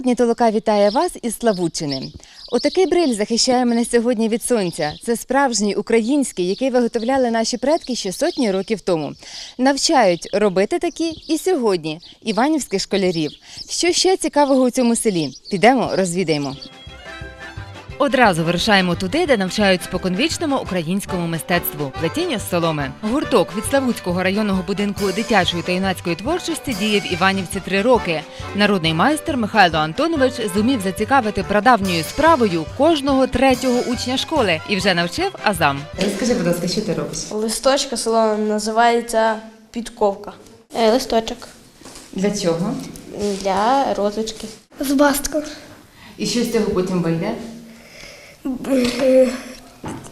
Сьогодні Толока вітає вас із Славутчини. Отакий бриль захищає мене сьогодні від сонця. Це справжній український, який виготовляли наші предки ще сотні років тому. Навчають робити такі і сьогодні іванівських школярів. Що ще цікавого у цьому селі? Підемо, розвідаємо. Одразу вирушаємо туди, де навчають споконвічному українському мистецтву плетіння з соломи. Гурток від Славутського районного будинку дитячої та юнацької творчості діє в Іванівці три роки. Народний майстер Михайло Антонович зумів зацікавити прадавньою справою кожного третього учня школи і вже навчив азам. Розкажи, будь ласка, що ти робиш? Листочка солома називається підковка. Е, Листочок Для чого? для розочки. З бастком. І що з цього потім вийде?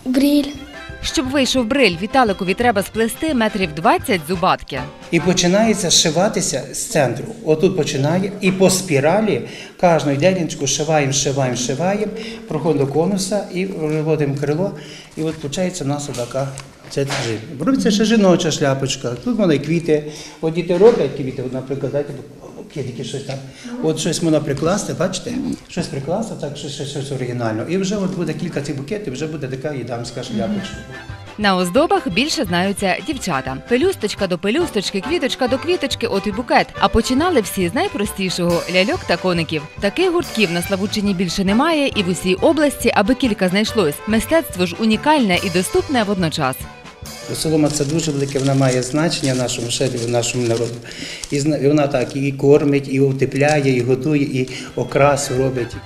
Бріль. Щоб вийшов бриль, Віталикові треба сплести метрів 20 зубатки. І починається шиватися з центру. Отут починає, і по спіралі кожну дядінку шиваємо, шиваємо, шиваємо, проходимо до конуса і виводимо крило. І от виходить у нас така це жив. Робиться ще жіноча шляпочка. Тут вона і квіти. От діти роблять квіти, наприклад, дайте квітики щось там. От щось можна прикласти, бачите? Щось прикласти, так щось, щось, щось оригінально. І вже от буде кілька цих букетів, вже буде така і дамська шляпочка. На оздобах більше знаються дівчата. Пелюсточка до пелюсточки, квіточка до квіточки, от і букет. А починали всі з найпростішого ляльок та коників. Таких гуртків на Славутчині більше немає, і в усій області, аби кілька знайшлось. Мистецтво ж унікальне і доступне водночас. Солома це дуже велике, вона має значення в нашому шелі, в нашому народу. І вона так і кормить, і утепляє, і готує, і окрасу робить.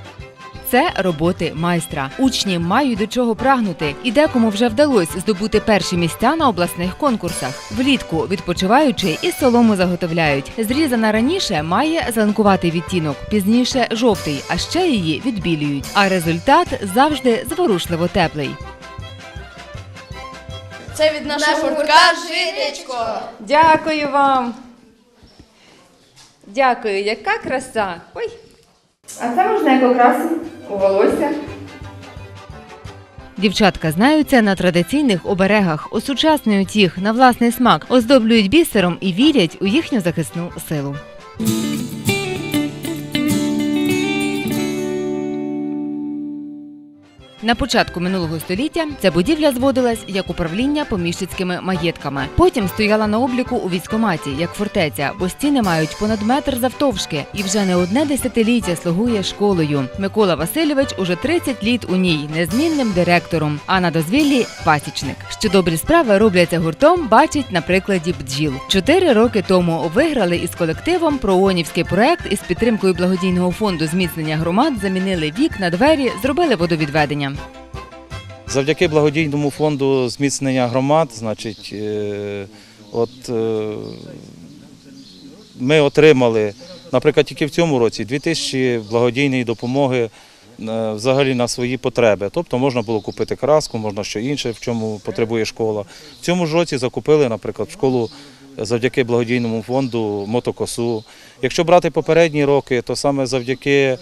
Це роботи майстра. Учні мають до чого прагнути, і декому вже вдалося здобути перші місця на обласних конкурсах. Влітку відпочиваючи і солому заготовляють. Зрізана раніше має зеленкуватий відтінок, пізніше жовтий, а ще її відбілюють. А результат завжди зворушливо теплий. Це від нашого гуртка житечко. Дякую вам. Дякую, яка краса. Ой. А це можна як окрасу у волосся. Дівчатка знаються на традиційних оберегах, осучаснюють їх на власний смак, оздоблюють бісером і вірять у їхню захисну силу. На початку минулого століття ця будівля зводилась як управління поміщицькими маєтками. Потім стояла на обліку у військоматі як фортеця, бо стіни мають понад метр завтовшки і вже не одне десятиліття слугує школою. Микола Васильович уже 30 літ у ній незмінним директором, а на дозвіллі пасічник. Що добрі справи робляться гуртом, бачить на прикладі бджіл. Чотири роки тому виграли із колективом проонівський проект із підтримкою благодійного фонду зміцнення громад. Замінили вікна, двері, зробили водовідведення. Завдяки благодійному фонду зміцнення громад, значить, е, от е, ми отримали, наприклад, тільки в цьому році 2000 благодійної допомоги е, взагалі на свої потреби. Тобто можна було купити краску, можна що інше, в чому потребує школа. В цьому ж році закупили, наприклад, школу завдяки благодійному фонду мотокосу. Якщо брати попередні роки, то саме завдяки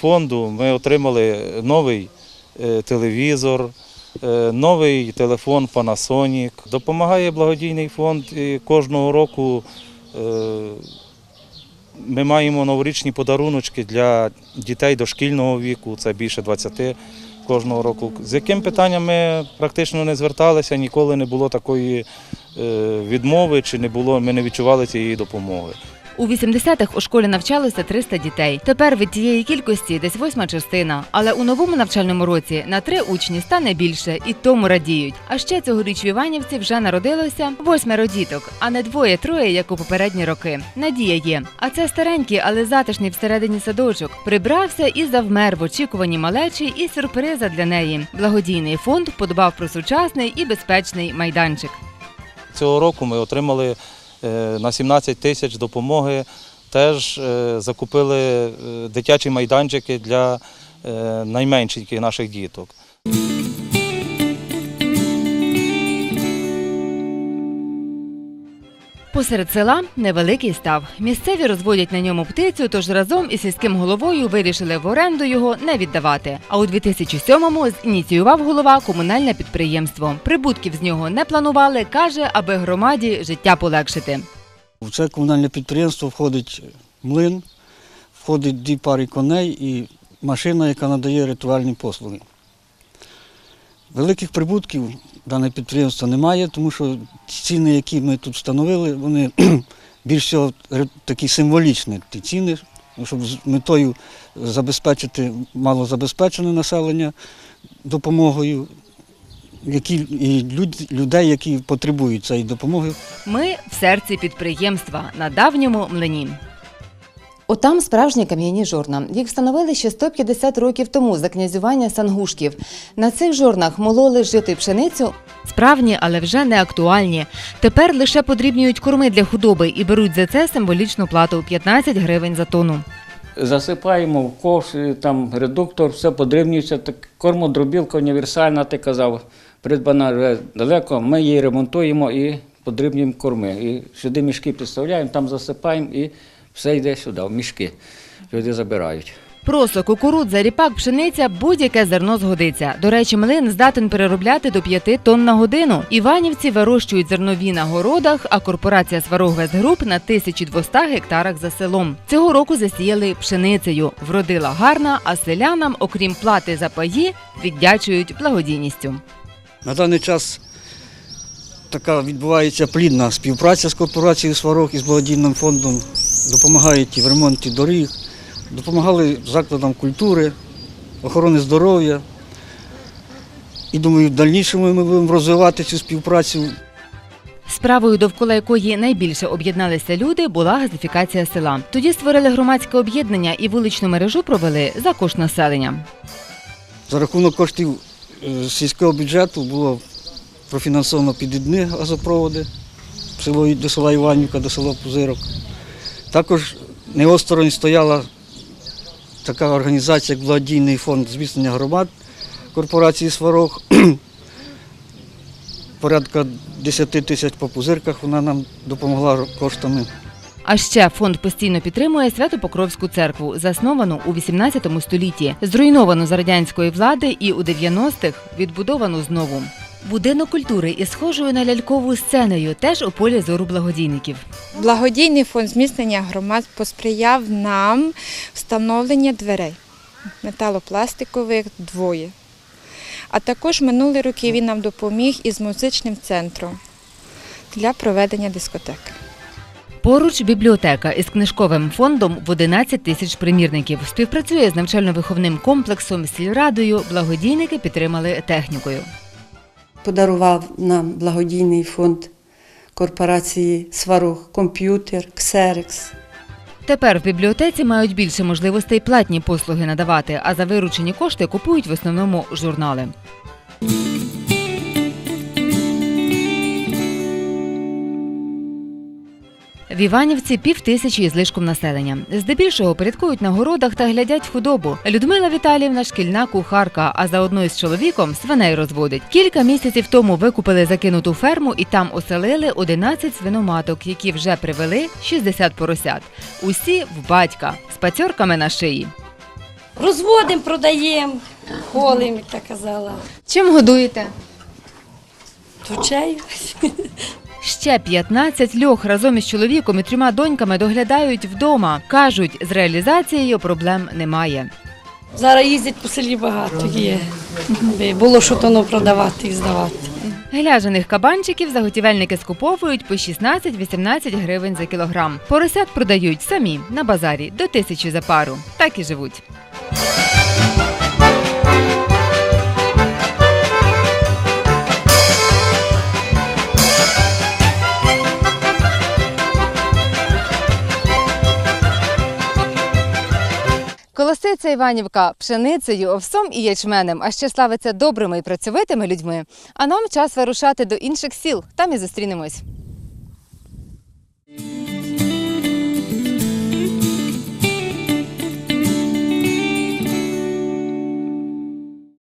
фонду ми отримали новий телевізор, е, новий телефон Panasonic. Допомагає благодійний фонд і кожного року. е, Ми маємо новорічні подаруночки для дітей дошкільного віку, це більше 20 кожного року. З яким питанням ми практично не зверталися, ніколи не було такої е, відмови, чи не було, ми не відчували цієї допомоги. У 80-х у школі навчалося 300 дітей. Тепер від цієї кількості десь восьма частина. Але у новому навчальному році на три учні стане більше, і тому радіють. А ще цьогоріч в Іванівці вже народилося восьмеро діток, а не двоє-троє, як у попередні роки. Надія є. А це старенький, але затишний всередині садочок. Прибрався і завмер в очікуванні малечі і сюрприза для неї. Благодійний фонд подбав про сучасний і безпечний майданчик. Цього року ми отримали на 17 тисяч допомоги. Теж е, закупили е, дитячі майданчики для е, найменших наших діток. Посеред села невеликий став. Місцеві розводять на ньому птицю, тож разом із сільським головою вирішили в оренду його не віддавати. А у 2007-му зініціював голова комунальне підприємство. Прибутків з нього не планували, каже, аби громаді життя полегшити. В це комунальне підприємство входить млин, ходить дві пари коней і машина, яка надає ритуальні послуги. Великих прибутків дане підприємство немає, тому що ціни, які ми тут встановили, вони більш всього такі символічні ті ціни, щоб з метою забезпечити малозабезпечене населення допомогою, які, і люд- людей, які потребують цієї допомоги. Ми в серці підприємства на давньому млині. Отам справжні кам'яні жорна. Їх встановили ще 150 років тому за князювання сангушків. На цих жорнах мололи жити пшеницю. Справні, але вже не актуальні. Тепер лише подрібнюють корми для худоби і беруть за це символічну плату 15 гривень за тонну. Засипаємо в ковш, там редуктор, все подрібнюється. Так, кормодробілка універсальна, ти казав, придбана вже далеко. Ми її ремонтуємо і подрібнюємо корми. І сюди мішки підставляємо, там засипаємо і все йде сюди, в мішки. Люди забирають. Просо, кукурудза, ріпак, пшениця, будь-яке зерно згодиться. До речі, млин здатен переробляти до 5 тонн на годину. Іванівці вирощують зернові на городах, а корпорація Сварогвест Груп на 1200 гектарах за селом. Цього року засіяли пшеницею. Вродила гарна, а селянам, окрім плати за паї, віддячують благодійністю. На даний час така відбувається плідна співпраця з корпорацією Сварог і з благодійним фондом. Допомагають і в ремонті доріг, допомагали закладам культури, охорони здоров'я. І думаю, в дальнішому ми будемо розвивати цю співпрацю. Справою, довкола якої найбільше об'єдналися люди, була газифікація села. Тоді створили громадське об'єднання і вуличну мережу провели за кошт населення. За рахунок коштів е, сільського бюджету було профінансовано підвідні газопроводи село, до села Іванівка, до села Пузирок. Також не осторонь стояла така організація, як благодійний фонд зміцнення громад корпорації Сварог. Порядка 10 тисяч по пузирках вона нам допомогла коштами. А ще фонд постійно підтримує Свято-Покровську церкву, засновану у 18 столітті, зруйновану за радянської влади і у 90-х відбудовану знову. Будинок культури із схожою на лялькову сценою теж у полі зору благодійників. Благодійний фонд зміцнення громад посприяв нам встановлення дверей металопластикових двоє. А також минулі роки він нам допоміг із музичним центром для проведення дискотек. Поруч бібліотека із книжковим фондом в 11 тисяч примірників. Співпрацює з навчально-виховним комплексом, сільрадою. Благодійники підтримали технікою. Подарував нам благодійний фонд корпорації Сварог комп'ютер, Ксерекс. Тепер в бібліотеці мають більше можливостей платні послуги надавати, а за виручені кошти купують в основному журнали. В Іванівці пів тисячі із лишком населення. Здебільшого порядкують на городах та глядять худобу. Людмила Віталіївна шкільна кухарка, а заодно із чоловіком свиней розводить. Кілька місяців тому викупили закинуту ферму і там оселили 11 свиноматок, які вже привели 60 поросят. Усі в батька з пацьорками на шиї. Розводимо, продаємо, холимо, як так казала. Чим годуєте? Тучаю. Ще 15 льох разом із чоловіком і трьома доньками доглядають вдома. Кажуть, з реалізацією проблем немає. Зараз їздять по селі багато є. Було що тоно продавати і здавати. Гляжених кабанчиків заготівельники скуповують по 16-18 гривень за кілограм. Поросят продають самі на базарі до тисячі за пару. Так і живуть. Паситься Іванівка пшеницею, овсом і ячменем, а ще славиться добрими і працьовитими людьми. А нам час вирушати до інших сіл. Там і зустрінемось.